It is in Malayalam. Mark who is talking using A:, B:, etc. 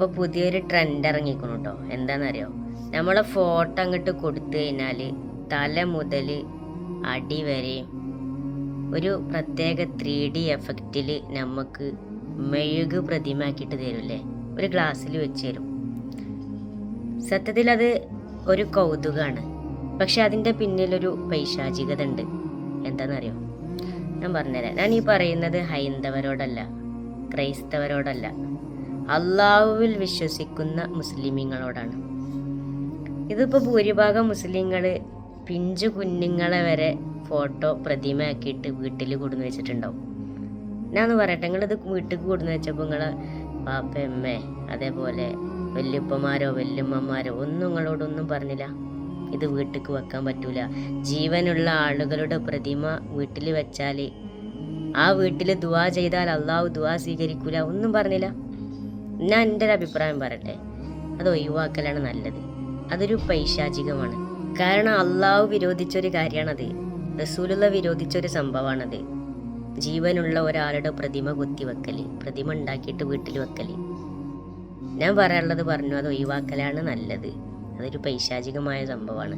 A: ഇപ്പൊ പുതിയൊരു ട്രെൻഡ് ഇറങ്ങിക്കണം കേട്ടോ എന്താണെന്നറിയോ? നമ്മളെ ഫോട്ടോ അങ്ങോട്ട് കൊടുത്തു കഴിഞ്ഞാൽ തല മുതൽ അടി വരെ ഒരു പ്രത്യേക ത്രീ ഡി എഫക്റ്റിൽ നമുക്ക് മെഴുക് പ്രതിമാക്കിയിട്ട് തരൂല്ലേ? ഒരു ഗ്ലാസ്സിൽ വെച്ച് തരും. സത്യത്തിൽ അത് ഒരു കൗതുകമാണ് പക്ഷെ അതിന്റെ പിന്നിലൊരു പൈശാചികത ഉണ്ട് എന്താണെന്നറിയോ? ഞാൻ പറഞ്ഞുതരാം. ഞാൻ ഈ പറയുന്നത് ഹൈന്ദവരോടല്ല ക്രൈസ്തവരോടല്ല. അള്ളാഹുവിൽ വിശ്വസിക്കുന്ന മുസ്ലിമീങ്ങളോടാണ്. ഇതിപ്പോൾ ഭൂരിഭാഗം മുസ്ലിങ്ങൾ പിഞ്ചു കുഞ്ഞുങ്ങളെ വരെ ഫോട്ടോ പ്രതിമയാക്കിയിട്ട് വീട്ടിൽ കൊടുന്നു വെച്ചിട്ടുണ്ടാവും. ഞാനൊന്ന് പറയട്ടെ നിങ്ങളിത് വീട്ടിൽ കൊടുന്നു വെച്ചപ്പോൾ നിങ്ങളെ പാപ്പയമ്മേ അതേപോലെ വല്യപ്പന്മാരോ വല്യമ്മമാരോ ഒന്നും നിങ്ങളോടൊന്നും പറഞ്ഞില്ല? ഇത് വീട്ടിൽ വെക്കാൻ പറ്റൂല. ജീവനുള്ള ആളുകളുടെ പ്രതിമ വീട്ടിൽ വെച്ചാൽ ആ വീട്ടിൽ ദുവാ ചെയ്താൽ അള്ളാഹു ദുവാ സ്വീകരിക്കൂല ഒന്നും പറഞ്ഞില്ല. ഞാൻ എന്റെ ഒരു അഭിപ്രായം പറയട്ടെ? അത് ഒഴിവാക്കലാണ് നല്ലത്. അതൊരു പൈശാചികമാണ്. കാരണം അള്ളാഹു വിരോധിച്ചൊരു കാര്യമാണത്. റസൂലുള്ള വിരോധിച്ചൊരു സംഭവമാണത്. ജീവനുള്ള ഒരാളുടെ പ്രതിമ കുത്തിവെക്കൽ പ്രതിമ ഉണ്ടാക്കിയിട്ട് വീട്ടിൽ വെക്കൽ. ഞാൻ പറയാനുള്ളത് പറഞ്ഞു അത് ഒഴിവാക്കലാണ് നല്ലത്. അതൊരു പൈശാചികമായ സംഭവമാണ്.